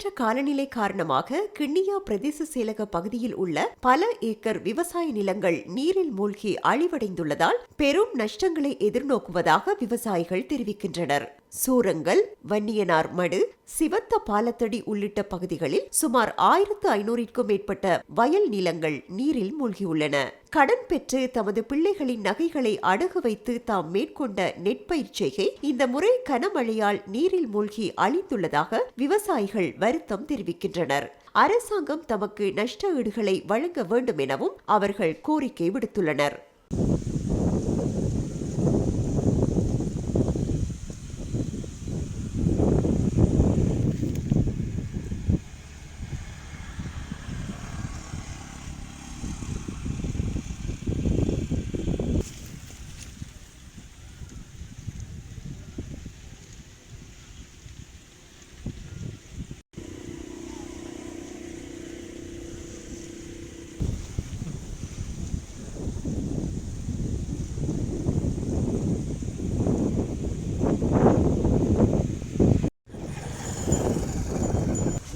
சீரற்ற காலநிலை காரணமாக கிண்ணியா பிரதேச செயலக பகுதியில் உள்ள பல ஏக்கர் விவசாய நிலங்கள் நீரில் மூழ்கி அழிவடைந்துள்ளதால் பெரும் நஷ்டங்களை எதிர்நோக்குவதாக விவசாயிகள் தெரிவிக்கின்றனர். சூரங்கல் வன்னியனார் மடு சிவத்த பாலத்தடி உள்ளிட்ட பகுதிகளில் சுமார் ஆயிரத்து ஐநூறிற்கும் மேற்பட்ட வயல் நிலங்கள் நீரில் மூழ்கியுள்ளன. கடன் பெற்று தமது பிள்ளைகளின் நகைகளை அடகு வைத்து தாம் மேற்கொண்ட நெற்பயிர் செய்கை இந்த முறை கனமழையால் நீரில் மூழ்கி அழிந்துள்ளதாக விவசாயிகள் வருத்தம் தெரிவிக்கின்றனர். அரசாங்கம் தமக்கு நஷ்ட ஈடுகளை வழங்க வேண்டும் எனவும் அவர்கள் கோரிக்கை விடுத்துள்ளனர்.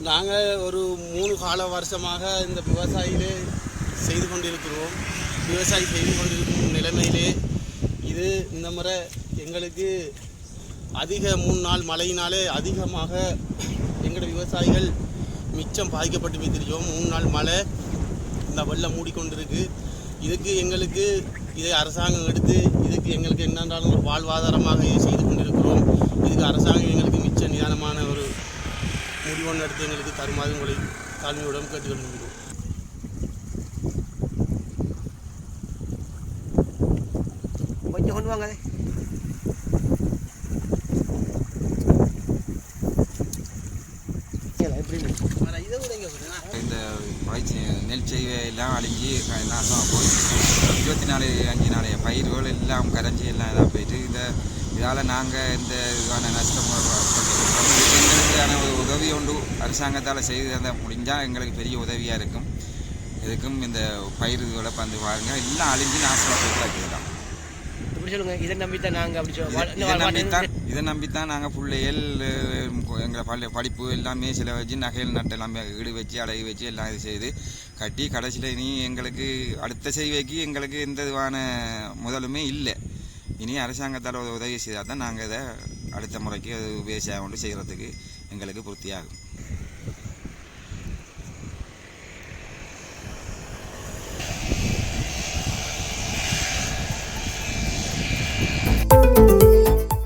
நாங்கள் ஒரு மூணு கால வருஷமாக இந்த விவசாயிலே செய்து கொண்டிருக்கிறோம். விவசாயி செய்து கொண்டிருக்கும் நிலைமையிலே இது இந்த முறை எங்களுக்கு அதிக மூணு நாள் மழையினாலே அதிகமாக எங்களோட விவசாயிகள் மிச்சம் பாதிக்கப்பட்டு வைத்திருக்கோம் மூணு நாள் மழை இந்த வெள்ளம் மூடிக்கொண்டிருக்கு. இதுக்கு எங்களுக்கு இதை அரசாங்கம் எடுத்து இதுக்கு எங்களுக்கு என்னென்றாலும் ஒரு வாழ்வாதாரமாக செய்து கொண்டிருக்கிறோம். இதுக்கு அரசாங்கம் எங்களுக்கு மிச்ச நிதானமான ஒரு முடிவொன்று எடுத்து எங்களுக்கு தருமாறு உங்களை தாழ்மையுடன் கேட்டுக்கொள்கிறோம் கொஞ்சம் கொண்டு வாங்க. இந்த பயிற்சி நெல் செய்கை எல்லாம் அழிஞ்சு க- நாசமாக போய் இருபத்தி நாலு அஞ்சு நாளைய பயிர்கள் எல்லாம் கரைஞ்சி எல்லாம் இதாக போயிட்டு இந்த இதால் நாங்கள் இந்த இதுவான நஷ்டம் எங்களுக்கான அரசாங்கத்தால் செய்து தந்த முடிஞ்சால் எங்களுக்கு பெரிய உதவியாக இருக்கும். இதுக்கும் இந்த பயிர் இதுகளை வந்து பாருங்க. எல்லாம் அழிஞ்சு நாசமாக கிடக்குதுதான் இப்படி இதை நம்பித்தான் நாங்கள் அப்படி இதை- சொல்ல இதை நம்பித்தான் இதை நம்பித்தான் நாங்கள் பிள்ளைகள் எங்களை பள்ளி படிப்பு எல்லாமே சில வச்சு நகைகள் நட்டு எல்லாமே ஈடு வச்சு அடகு வச்சு எல்லாம் இது செய்து கட்டி கடைசியில் இனி எங்களுக்கு அடுத்த செய்வைக்கு எங்களுக்கு எந்த விதமான முதலுமே இல்லை. இனி அரசாங்கத்தால் உதவி செய்தால் தான் நாங்கள் இதை அடுத்த முறைக்கு அது விவசாயம் கொண்டு செய்கிறதுக்கு எங்களுக்கு பூர்த்தியாகும்.